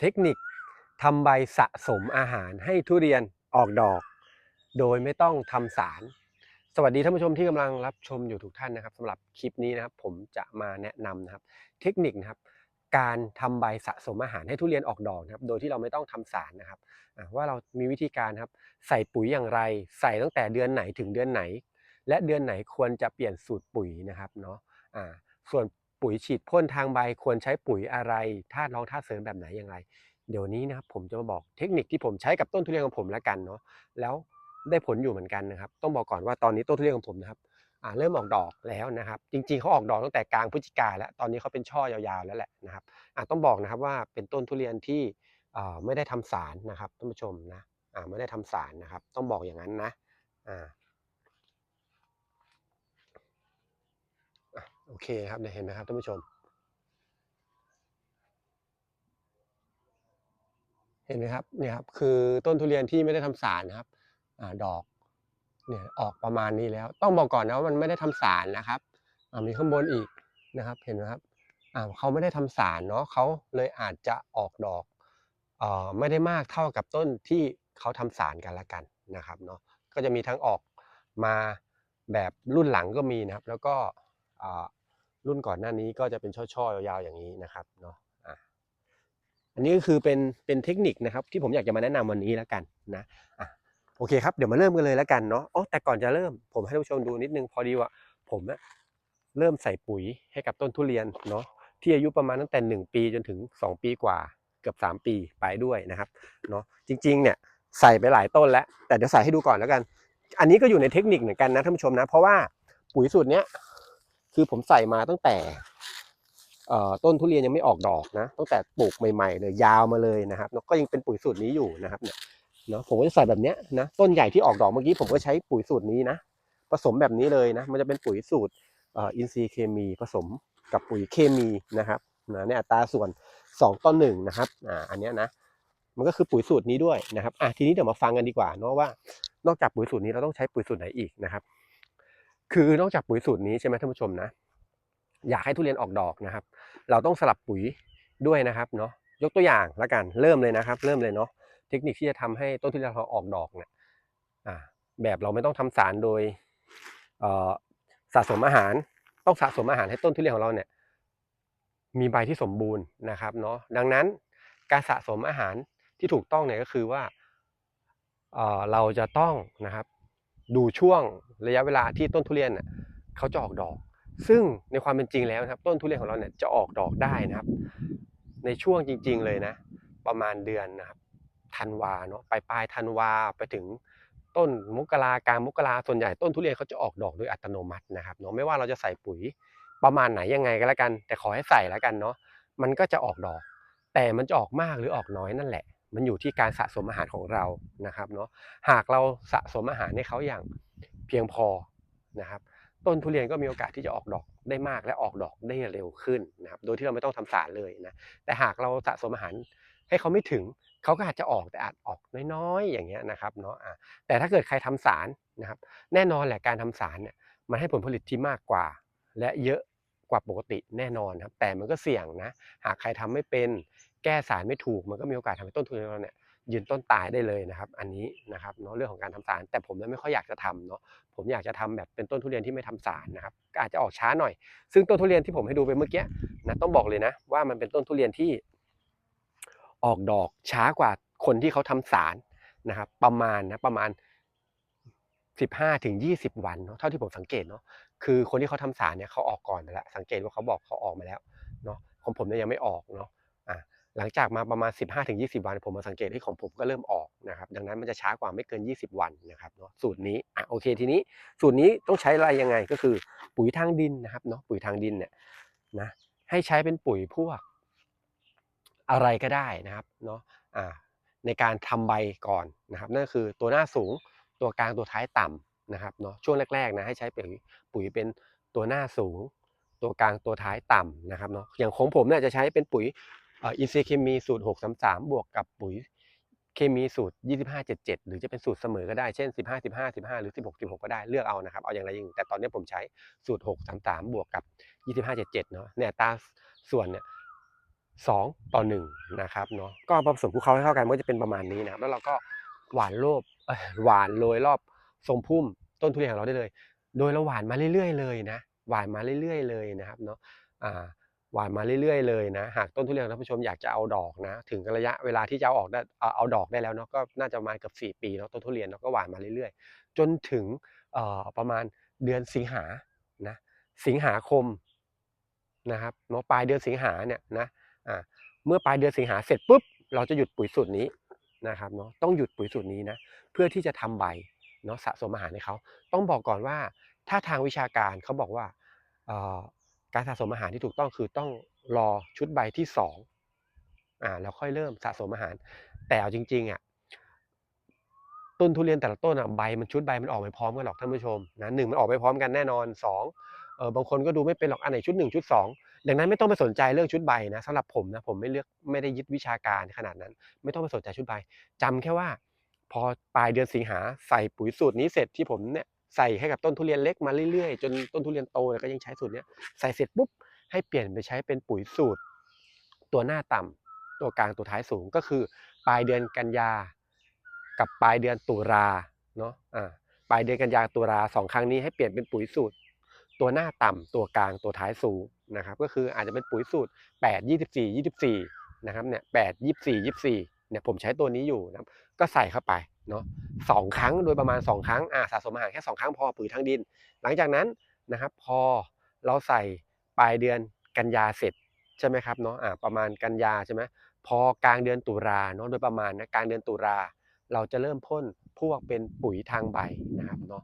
เทคนิคทำใบสะสมอาหารให้ทุเรียนออกดอก โดยไม่ต้องทำสาร สวัสดีท่านผู้ชมที่กำลังรับชมอยู่ทุกท่านนะครับสำหรับคลิปนี้นะครับ ผมจะมาแนะนำนะครับ เทคนิคนะครับ การทำใบสะสมอาหารให้ทุเรียนออกดอกนะครับ โดยที่เราไม่ต้องทำสารนะครับว่าเรามีวิธีการครับ ใส่ปุ๋ยอย่างไร ใส่ตั้งแต่เดือนไหนถึงเดือนไหน และเดือนไหนควรจะเปลี่ยนสูตรปุ๋ยนะครับเนาะส่วน ปุ๋ยฉีดพ่นทางใบควรใช้ปุ๋ยอะไรธาตุรองธาตุเสริมแบบไหนอย่างไร เดี๋ยวนี้นะครับผมจะมาบอกเทคนิคที่ผมใช้กับต้นทุเรียนของผมแล้วกันเนาะแล้วได้ผลอยู่เหมือนกันนะครับ ต้องบอกก่อนว่าตอนนี้ต้นทุเรียนของผมนะครับอ่าเริ่มออกดอกแล้วนะครับ จริงๆเขาออกดอกตั้งแต่กลางพฤศจิกาแล้วตอนนี้เขาเป็นช่อยาวๆแล้วแหละนะครับอ่าต้องบอกนะครับว่าเป็นต้นทุเรียนที่อ่าไม่ได้ทำสารนะครับท่านผู้ชมนะอ่าไม่ได้ทำสารนะครับ ต้องบอกอย่างนั้นนะอ่า อะ โอเคครับเนี่ยเห็นไหมครับท่านผู้ชม เห็นไหมครับเนี่ยครับคือต้นทุเรียนที่ไม่ได้ทำสารนะครับอดอกเนี่ยออกประมาณนี้แล้ว ต้องบอกก่อนนะว่ามันไม่ได้ทำสารนะครับมีข้างบนอีกนะครับเห็นไหมครับเขาไม่ได้ทำสารเนาะเขาเลยอาจจะออกดอกอไม่ได้มากเท่ากับต้นที่เขาทำสารกันละกันนะครับเนาะก็จะมีทั้งออกมาแบบรุ่นหลังก็มีนะครับ แล้วก็อ รุ่นก่อนหน้านี้ก็จะเป็นช่อๆยาวๆอย่างนี้นะครับเนาะอ่าอันนี้ก็คือเป็นเป็นเทคนิคนะครับที่ผมอยากจะมาแนะนำวันนี้แล้วกันนะอะโอเคครับเดี๋ยวมาเริ่มกันเลยแล้วกันเนาะอ๋อแต่ก่อนจะเริ่มผมให้ท่านผู้ชมดูนิดนึงพอดีว่าผมอะเริ่มใส่ปุ๋ยให้กับต้นทุเรียนเนาะที่อายุประมาณตั้งแต่หนึ่งปีจนถึงสองปีกว่าเกือบสามปีไปด้วยนะครับเนาะจริงๆเนี่ยใส่ไปหลายต้นแล้ว แต่เดี๋ยวใส่ให้ดูก่อนแล้วกัน อันนี้ก็อยู่ในเทคนิคเหมือนกันนะท่านผู้ชมนะ เพราะว่าปุ๋ยสูตรเนี้ย คือผมใส่มาตั้งแต่ต้นทุเรียนยังไม่ออกดอกนะ ตั้งแต่ปลูกใหม่ๆเลยยาวมาเลยนะครับก็ยังเป็นปุ๋ยสูตรนี้อยู่นะครับเนี่ยเนาะผมก็จะใส่แบบเนี้ยนะต้นใหญ่ที่ออกดอกเมื่อกี้ผมก็ใช้ปุ๋ยสูตรนี้นะผสมแบบนี้เลยนะมันจะเป็นปุ๋ยสูตรอินทรีย์เคมีผสมกับปุ๋ยเคมีนะครับนะในอัตราส่วน 2ต่อ1นะครับอ่าอันเนี้ยนะมันก็คือปุ๋ยสูตรนี้ด้วยนะครับอะทีนี้เดี๋ยวมาฟังกันดีกว่าเนาะว่านอกจากปุ๋ยสูตรนี้เราต้องใช้ปุ๋ยสูตรไหนอีกนะครับ คือนอกจากปุ๋ยสูตรนี้ใช่ไหมท่านผู้ชมนะ อยากให้ทุเรียนออกดอกนะครับ เราต้องสลับปุ๋ยด้วยนะครับเนาะยกตัวอย่างละกันเริ่มเลยนะครับ เริ่มเลยเนาะเทคนิคที่จะทำให้ต้นทุเรียนเราออกดอกเนี่ยแบบเราไม่ต้องทำสารโดยสะสมอาหาร ต้องสะสมอาหารให้ต้นทุเรียนของเราเนี่ยมีใบที่สมบูรณ์นะครับเนาะดังนั้นการสะสมอาหารที่ถูกต้องเนี่ยก็คือว่าเอเราจะต้องนะครับ ดูช่วงระยะเวลาที่ต้นทุเรียนเนี่ยเขาจะออกดอก ซึ่งในความเป็นจริงแล้วนะครับ ต้นทุเรียนของเราเนี่ยจะออกดอกได้นะครับ ในช่วงจริง ๆ เลยนะ ประมาณเดือนนะครับธันวาเนาะปลายปลายธันวาไปถึงต้นมกรากลางมกราส่วนใหญ่ต้นทุเรียนเขาจะออกดอกโดยอัตโนมัตินะครับเนาะไม่ว่าเราจะใส่ปุ๋ยประมาณไหนยังไงก็แล้วกัน แต่ขอให้ใส่แล้วกันเนาะมันก็จะออกดอก แต่มันจะออกมากหรือออกน้อยนั่นแหละ มันอยู่ที่การสะสมอาหารของเรานะครับเนาะหากเราสะสมอาหารให้เขาอย่างเพียงพอนะครับ ต้นทุเรียนก็มีโอกาสที่จะออกดอกได้มากและออกดอกได้เร็วขึ้นนะครับ โดยที่เราไม่ต้องทำสารเลยนะแต่หากเราสะสมอาหารให้เขาไม่ถึงเขาก็อาจจะออกแต่อาจออกน้อยๆอย่างเงี้ยนะครับเนาะอะแต่ถ้าเกิดใครทำสารนะครับ แน่นอนแหละการทำสารเนี่ยมันให้ผลผลิตที่มากกว่า และเยอะกว่าปกติแน่นอนครับแต่มันก็เสี่ยงนะ หากใครทำไม่เป็น แก้สารไม่ถูกมันก็มีโอกาสทำให้ต้นทุนเราเนี่ยยืนต้นตายได้เลยนะครับ อันนี้นะครับเนาะเรื่องของการทำสาร แต่ผมเนี่ยไม่ค่อยอยากจะทำเนาะผมอยากจะทำแบบเป็นต้นทุเรียนที่ไม่ทำสารนะครับก็อาจจะออกช้าหน่อย ซึ่งต้นทุเรียนที่ผมให้ดูไปเมื่อกี้นะต้องบอกเลยนะ ว่ามันเป็นต้นทุเรียนที่ ออกดอกช้ากว่าคนที่เขาทำสารนะครับ ประมาณนะประมาณ 15ถึง20 วันเนาะเท่าที่ผมสังเกตเนาะคือคนที่เขาทำสารเนี่ยเขาออกก่อนไปแล้วสังเกตว่าเขาบอกเขาออกมาแล้วเนาะของผมเนี่ยยังไม่ออกเนาะ หลังจากมาประมาณ 15ถึง20 วัน ผมมาสังเกตที่ของผมก็เริ่มออกนะครับดังนั้นมันจะช้ากว่าไม่เกิน 20 วันนะครับเนาะสูตรนี้อะโอเคทีนี้สูตรนี้ต้องใช้อะไรยังไงก็คือปุ๋ยทางดินนะครับเนาะปุ๋ยทางดินเนี่ยนะให้ใช้เป็นปุ๋ยพวกอะไรก็ได้นะครับเนาะอ่าในการทำใบก่อนนะครับนั่นคือตัวหน้าสูงตัวกลางตัวท้ายต่ำนะครับเนาะช่วงแรกๆนะให้ใช้ปุ๋ยปุ๋ยเป็นตัวหน้าสูง ตัวกลางตัวท้ายต่ำนะครับเนาะอย่างของผมเนี่ยจะใช้เป็นปุ๋ย อินซีย์เคมีสูตร 633 บวกกับปุ๋ยเคมีสูตร 2577 หรือจะเป็นสูตรเสมอก็ได้ เช่น 15 15 15 หรือ 16 16 ก็ได้ เลือกเอานะครับ เอาอย่างไรอย่างแต่ตอนนี้ผมใช้สูตร 633 บวกกับ 2577 เนาะเนี่ยตาส่วนเนี่ย2ต่อ1นะครับเนาะก็ผสมคลุกเคล้าให้เข้ากันก็จะเป็นประมาณนี้นะครับแล้วเราก็หวานโรบเอ้ยหวานโรยรอบทรงพุ่มต้นทุเรียนของเราได้เลย โดยเราหวานมาเรื่อยๆเลยนะหวานมาเรื่อยๆเลยนะครับเนาะอ่า หวานมาเรื่อยๆเลยนะหากต้นทุเรียนท่านผู้ชมอยากจะเอาดอกนะ ถึงระยะเวลาที่จะเอาออกได้เอาดอกได้แล้วเนาะก็น่าจะมาเกือบ4 ปีเนาะต้นทุเรียนเนาะก็หวานมาเรื่อยๆ จนถึงประมาณเดือนสิงหานะสิงหาคมนะครับเนาะปลายเดือนสิงหาเนี่ยนะอ่าเมื่อปลายเดือนสิงหาเสร็จปุ๊บเราจะหยุดปุ๋ยสูตรนี้นะครับเนาะต้องหยุดปุ๋ยสูตรนี้นะเพื่อที่จะทำใบเนาะสะสมอาหารให้เขาต้องบอกก่อนว่าถ้าทางวิชาการเขาบอกว่า การสะสมอาหารที่ถูกต้องคือต้องรอชุดใบที่สองอ่าแล้วค่อยเริ่มสะสมอาหาร แต่เอาจริงๆอะต้นทุเรียนแต่ละต้นอะใบมันชุดใบมันออกไม่พร้อมกันหรอกท่านผู้ชมนะหนึ่งมันออกไม่พร้อมกันแน่นอนสองเออบางคนก็ดูไม่เป็นหรอกอันไหนชุดหนึ่งชุดสองดังนั้นไม่ต้องไปสนใจเรื่องชุดใบนะสำหรับผมนะผมไม่เลือกไม่ได้ยึดวิชาการขนาดนั้น ไม่ต้องไปสนใจชุดใบจำแค่ว่า พอปลายเดือนสิงหาใส่ปุ๋ยสูตรนี้เสร็จที่ผมเนี่ย ใส่ให้กับต้นทุเรียนเล็กมาเรื่อยๆ จนต้นทุเรียนโตเนี่ยก็ยังใช้สูตรนี้ใส่เสร็จปุ๊บให้เปลี่ยนไปใช้เป็นปุ๋ยสูตร ตัวหน้าต่ำตัวกลางตัวท้ายสูงก็คือ ปลายเดือนกันยา กับปลายเดือนตุลาเนาะอ่าปลายเดือนกันยาตุลาสองครั้งนี้ให้เปลี่ยนเป็นปุ๋ยสูตร ตัวหน้าต่ำตัวกลางตัวท้ายสูงนะครับ ก็คืออาจจะเป็นปุ๋ยสูตร 8 24 24นะครับเนี่ย8 24 24เนี่ยผมใช้ตัวนี้อยู่นะก็ใส่เข้าไป เนาะสองครั้งโดยประมาณ 2 ครั้งอ่าสะสมอาหารแค่ 2 ครั้งพอปุ๋ยทางดิน หลังจากนั้นนะครับพอเราใส่ปลายเดือนกันยาเสร็จใช่ไหมครับเนาะอ่าประมาณกันยาใช่ไหมพอกลางเดือนตุลาเนาะโดยประมาณนะกลางเดือนตุลาเราจะเริ่มพ่นพวกเป็นปุ๋ยทางใบนะครับเนาะ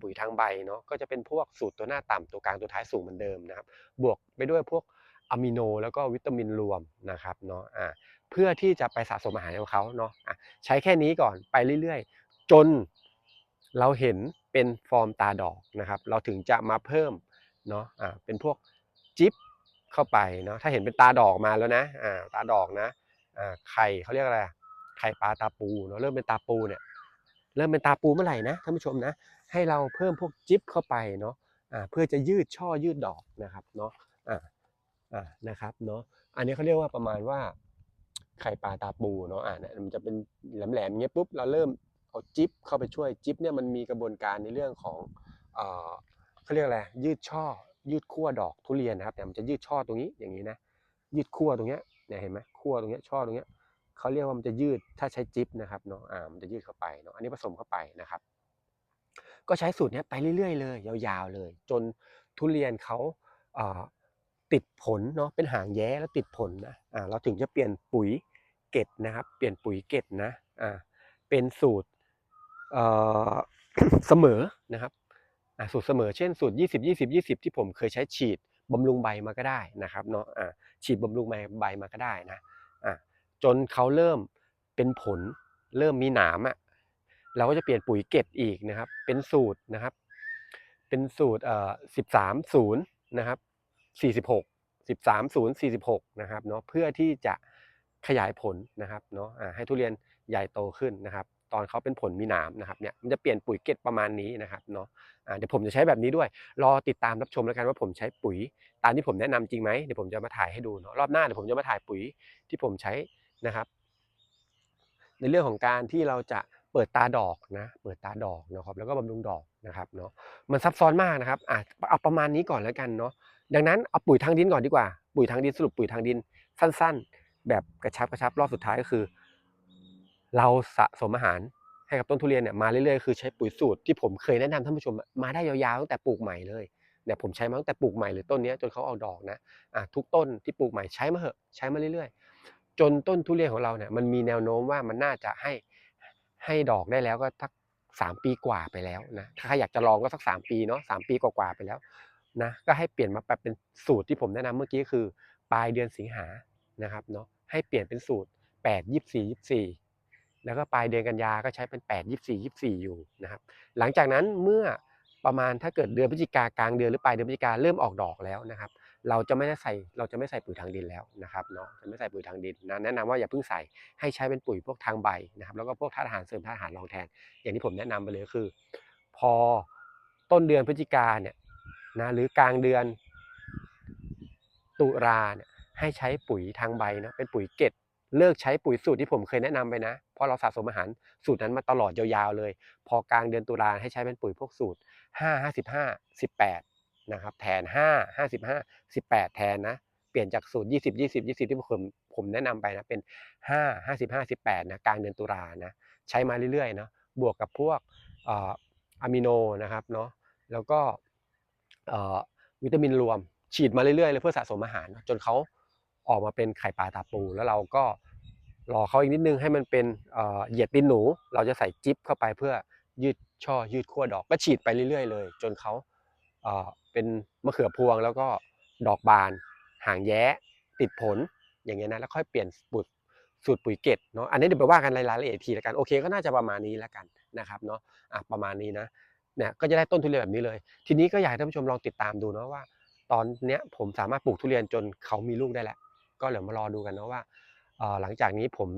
ปุ๋ยทางใบเนาะก็จะเป็นพวกสูตรตัวหน้าต่ำตัวกลางตัวท้ายสูงเหมือนเดิมนะครับบวกไปด้วยพวกอะมิโนแล้วก็วิตามินรวมนะครับเนาะอ่า พื่อที่จะไปสะสมอาหารให้เขาเนาะอะใช้แค่นี้ก่อนไปเรื่อยๆ จนเราเห็นเป็นฟอร์มตาดอกนะครับ เราถึงจะมาเพิ่มเนาะอ่าเป็นพวกจิ๊บเข้าไปเนาะถ้าเห็นเป็นตาดอกมาแล้วนะอ่าตาดอกนะอ่าไข่เขาเรียกอะไรไข่ปลาตาปูเนาะเริ่มเป็นตาปูเนี่ยเริ่มเป็นตาปูเมื่อไหร่นะท่านผู้ชมนะ ให้เราเพิ่มพวกจิ๊บเข้าไปเนาะอ่าเพื่อจะยืดช่อยืดดอกนะครับเนาะอ่าอ่านะครับเนาะอันนี้เขาเรียกว่าประมาณว่า ไข่ปลาตาปูเนาะอ่าเนี่ยมันจะเป็นแหลมๆเงี้ยปุ๊บเราเริ่มเอาจิ๊บเข้าไปช่วยจิ๊บเนี่ยมันมีกระบวนการในเรื่องของเออเขาเรียกอะไรยืดช่อ ยืดขั้วดอกทุเรียนนะครับเนี่ยมันจะยืดช่อตรงนี้อย่างนี้นะยืดขั้วตรงเนี้ยเนี่ยเห็นไหมขั้วตรงเนี้ยช่อตรงเนี้ยเขาเรียกว่ามันจะยืดถ้าใช้จิ๊บนะครับเนาะอ่ามันจะยืดเข้าไปเนาะอันนี้ผสมเข้าไปนะครับ ก็ใช้สูตรนี้ไปเรื่อยๆเลย ยาวๆเลย จนทุเรียนเขาอ่า ติดผลเนาะเป็นหางแย้แล้วติดผลนะอ่าเราถึงจะเปลี่ยนปุ๋ยเกตนะครับ เปลี่ยนปุ๋ยเกตนะอ่าเป็นสูตรเอ่อเสมอนะครับอ่าสูตรเสมอเช่นสูตร 20 20 20 ที่ผมเคยใช้ฉีดบำรุงใบมาก็ได้นะครับเนาะอ่าฉีดบำรุงใบใบมาก็ได้นะอ่าจนเขาเริ่มเป็นผลเริ่มมีหนามอะเราก็จะเปลี่ยนปุ๋ยเก็บอีกนะครับ เป็นสูตรนะครับ เป็นสูตรเอ่อสิบสามศูนย์นะครับ สี่สิบหกสิบสามศูนย์สี่สิบหกนะครับเนาะเพื่อที่จะขยายผลนะครับเนาะให้ทุเรียนใหญ่โตขึ้นนะครับ ตอนเขาเป็นผลมีหนามนะครับเนี่ยมันจะเปลี่ยนปุ๋ยเก็บประมาณนี้นะครับเนาะเดี๋ยวผมจะใช้แบบนี้ด้วย รอติดตามรับชมแล้วกันว่าผมใช้ปุ๋ย ตามที่ผมแนะนำจริงไหมเดี๋ยวผมจะมาถ่ายให้ดูเนาะรอบหน้าเดี๋ยวผมจะมาถ่ายปุ๋ยที่ผมใช้นะครับ ในเรื่องของการที่เราจะเปิดตาดอกนะเปิดตาดอกนะครับแล้วก็บำรุงดอกนะครับเนาะมันซับซ้อนมากนะครับอะเอาประมาณนี้ก่อนแล้วกันเนาะ ดังนั้นเอาปุ๋ยทางดินก่อนดีกว่า ปุ๋ยทางดินสรุปปุ๋ยทางดินสั้น ๆ แบบกระชับกระชับรอบสุดท้ายก็คือ เราสะสมอาหารให้กับต้นทุเรียนเนี่ยมาเรื่อยๆคือใช้ปุ๋ยสูตรที่ผมเคยแนะนำท่านผู้ชมมาได้ยาวๆตั้งแต่ปลูกใหม่เลยเนี่ยผมใช้มาตั้งแต่ปลูกใหม่เลยต้นนี้จนเขาเอาดอกนะอะทุกต้นที่ปลูกใหม่ใช้มาเหอะใช้มาเรื่อยๆ จนต้นทุเรียนของเราเนี่ยมันมีแนวโน้มว่ามันน่าจะให้ให้ดอกได้แล้วก็สักสามปีกว่าไปแล้วนะถ้าใครอยากจะลองก็สักสามปีเนาะสามปีกว่าๆไปแล้ว นะก็ให้เปลี่ยนมาแบบเป็นสูตรที่ผมแนะนำเมื่อกี้คือ ปลายเดือนสิงหานะครับเนาะให้เปลี่ยนเป็นสูตร 8 24 24 แล้วก็ปลายเดือนกันยาก็ใช้เป็น 8 24 24 อยู่นะครับหลังจากนั้นเมื่อประมาณถ้าเกิดเดือนพฤศจิกากลางเดือนหรือปลายเดือนพฤศจิกาเริ่มออกดอกแล้วนะครับ เราจะไม่ได้ใส่เราจะไม่ใส่ปุ๋ยทางดินแล้วนะครับเนาะจะไม่ใส่ปุ๋ยทางดินนะแนะนำว่าอย่าเพิ่งใส่ให้ใช้เป็นปุ๋ยพวกทางใบนะครับแล้วก็พวกธาตุอาหารเสริมธาตุอาหารรองแทน อย่างที่ผมแนะนำไปเลยคือ พอต้นเดือนพฤศจิกาเนี่ย นะหรือกลางเดือนตุลาเนี่ยให้ใช้ปุ๋ยทางใบเนาะเป็นปุ๋ยเกล็ดเลิกใช้ปุ๋ยสูตรที่ผมเคยแนะนำไปนะ เพราะเราสะสมอาหารสูตรนั้นมาตลอดยาวๆเลย พอกลางเดือนตุลาให้ใช้เป็นปุ๋ยพวกสูตร 5 55 18นะครับแทน 5 55 18 แทนนะ เปลี่ยนจากสูตร 20 20 20 ที่ผมผมแนะนำไปนะเป็น 5 55 18นะกลางเดือนตุลานะใช้มาเรื่อยๆเนาะบวกกับพวกอะมิโนนะครับเนาะแล้วก็ วิตามินรวม ฉีดมาเรื่อยๆเลยเพื่อสะสมอาหาร จนเขาออกมาเป็นไข่ปลาตาปู แล้วเราก็รอเขาอีกนิดนึงให้มันเป็นเหยียดตีนหนู เราจะใส่จิ๊บเข้าไปเพื่อยืดช่อยืดขั้วดอกก็ฉีดไปเรื่อยๆเลย จนเขาเอ่อเป็นมะเขือพวงแล้วก็ดอกบาน หางแย้ติดผลอย่างเงี้ยนะแล้วค่อยเปลี่ยนปุ๋ยสูตรปุ๋ยเกตเนาะอันนี้เดี๋ยวไปว่ากันรายละเอียดทีละกันโอเคก็น่าจะประมาณนี้แล้วกันนะครับเนาะอะประมาณนี้นะ เนี่ยก็จะได้ต้นทุเรียนแบบนี้เลย ทีนี้ก็อยากให้ท่านผู้ชมลองติดตามดูเนาะว่า ตอนเนี้ยผมสามารถปลูกทุเรียนจนเขามีลูกได้แล้ว ก็เดี๋ยวมารอดูกันเนาะว่าหลังจากนี้ผม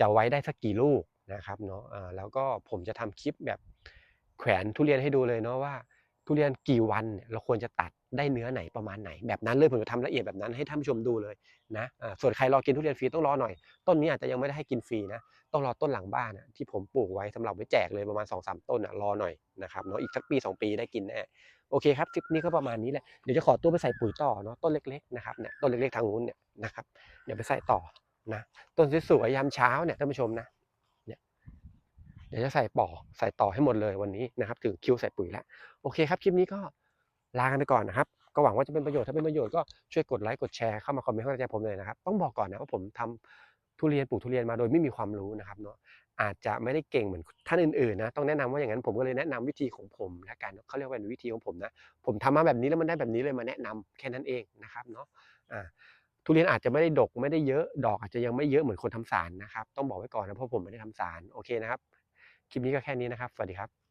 จะไว้ได้สักกี่ลูกนะครับเนาะแล้วก็ผมจะทำคลิปแบบแขวนทุเรียนให้ดูเลยเนาะว่า ทุเรียนกี่วันเราควรจะตัด ได้เนื้อไหนประมาณไหนแบบนั้นเลยผมจะทำละเอียดแบบนั้นให้ท่านผู้ชมดูเลยนะส่วนใครรอกินทุเรียนฟรีต้องรอหน่อย ต้นนี้อาจจะยังไม่ได้ให้กินฟรีนะต้องรอต้นหลังบ้านนะที่ผมปลูกไว้สำหรับไว้แจกเลยประมาณ2อสต้นอะรอหน่อยนะครับเนาะอีกสักปี 2 ปีได้กินแน่โอเคครับคลิปนี้ก็ประมาณนี้แหละเดี๋ยวจะขอตัวไปใส่ปุ๋ยต่อเนาะต้นเล็กๆนะครับเนี่ยต้นเล็กๆทางนู้นเนี่ยนะครับเดี๋ยวไปใส่ต่อนะต้นสวยๆยามเช้าเนี่ยท่านผู้ชมนะเดี๋ยวจะใส่ปอใส่ต่อให้หมดเลยวันนี้นะครับถึงคิวใส่ปุ๋ยแล้วโอเคครับคลิปนี้ก็ ลากันไปก่อนนะครับ ก็หวังว่าจะเป็นประโยชน์ถ้าเป็นประโยชน์ก็ช่วยกดไลค์กดแชร์เข้ามาคอมเมนต์ให้กำลังใจผมเลยนะครับ ต้องบอกก่อนนะว่าผมทำทุเรียนปลูกทุเรียนมาโดยไม่มีความรู้นะครับเนาะอาจจะไม่ได้เก่งเหมือนท่านอื่นๆนะต้องแนะนำว่าอย่างนั้นผมก็เลยแนะนำวิธีของผมละกันเขาเรียกว่าเป็นวิธีของผมนะผมทำมาแบบนี้แล้วมันได้แบบนี้เลยมาแนะนำแค่นั้นเองนะครับเนาะอ่าทุเรียนอาจจะไม่ได้ดกไม่ได้เยอะดอกอาจจะยังไม่เยอะเหมือนคนทำสารนะครับ ต้องบอกไว้ก่อนนะเพราะผมไม่ได้ทำสารโอเคนะครับคลิปนี้ก็แค่นี้นะครับ สวัสดีครับ